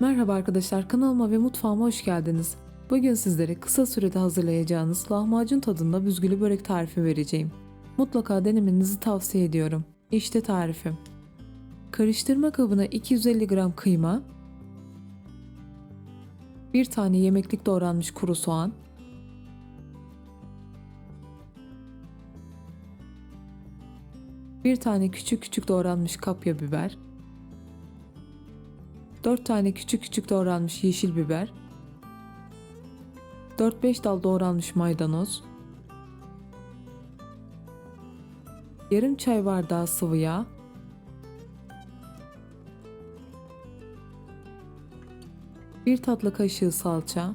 Merhaba arkadaşlar kanalıma ve mutfağıma hoş geldiniz. Bugün sizlere kısa sürede hazırlayacağınız lahmacun tadında büzgülü börek tarifi vereceğim. Mutlaka denemenizi tavsiye ediyorum. İşte tarifim. Karıştırma kabına 250 gram kıyma, 1 tane yemeklik doğranmış kuru soğan, bir tane küçük küçük doğranmış kapya biber, 4 tane küçük küçük doğranmış yeşil biber, 4-5 dal doğranmış maydanoz, yarım çay bardağı sıvı yağ, bir tatlı kaşığı salça,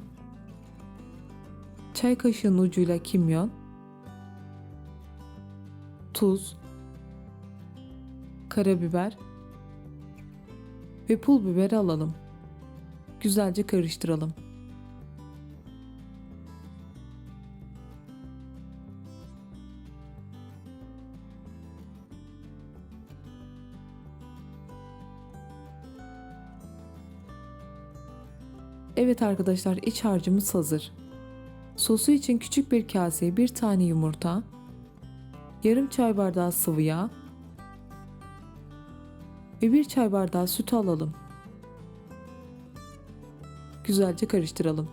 çay kaşığının ucuyla kimyon, tuz, karabiber ve pul biberi alalım. Güzelce karıştıralım. Evet arkadaşlar iç harcımız hazır. Sosu için küçük bir kaseye bir tane yumurta, yarım çay bardağı sıvı yağ ve bir çay bardağı sütü alalım. Güzelce karıştıralım.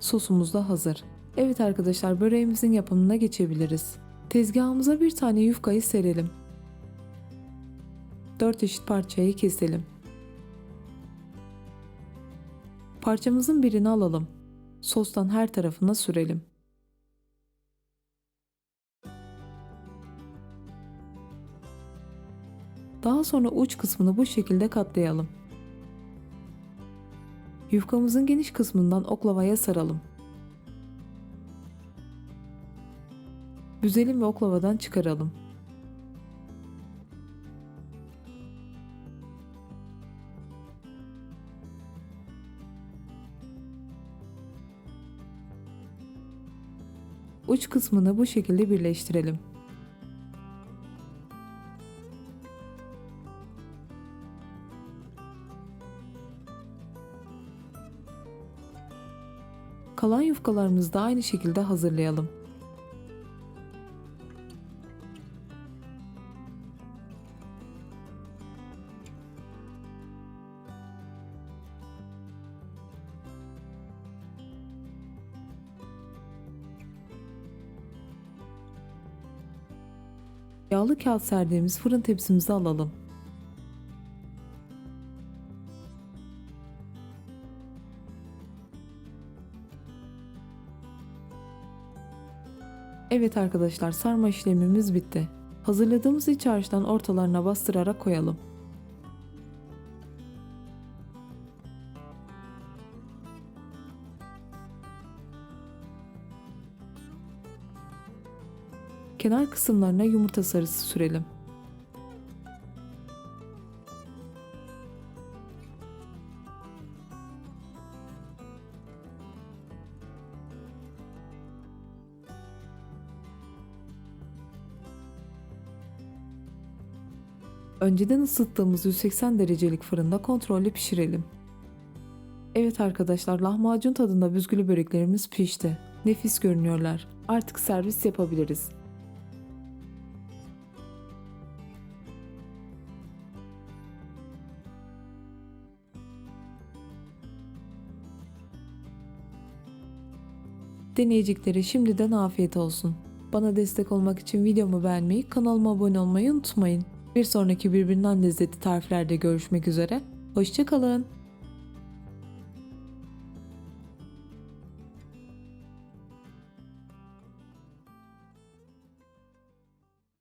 Sosumuz da hazır. Evet arkadaşlar böreğimizin yapımına geçebiliriz. Tezgahımıza bir tane yufkayı serelim. 4 eşit parçaya keselim. Parçamızın birini alalım. Sostan her tarafına sürelim. Daha sonra uç kısmını bu şekilde katlayalım. Yufkamızın geniş kısmından oklavaya saralım. Büzelim ve oklavadan çıkaralım. Uç kısmını bu şekilde birleştirelim. Kalan yufkalarımızı da aynı şekilde hazırlayalım. Yağlı kağıt serdiğimiz fırın tepsimizi alalım. Evet arkadaşlar sarma işlemimiz bitti. Hazırladığımız iç harçtan ortalarına bastırarak koyalım. Kenar kısımlarına yumurta sarısı sürelim. Önceden ısıttığımız 180 derecelik fırında kontrollü pişirelim. Evet arkadaşlar lahmacun tadında büzgülü böreklerimiz pişti. Nefis görünüyorlar. Artık servis yapabiliriz. Deneyeceklere şimdiden afiyet olsun. Bana destek olmak için videomu beğenmeyi, kanalıma abone olmayı unutmayın. Bir sonraki birbirinden lezzetli tariflerde görüşmek üzere. Hoşçakalın.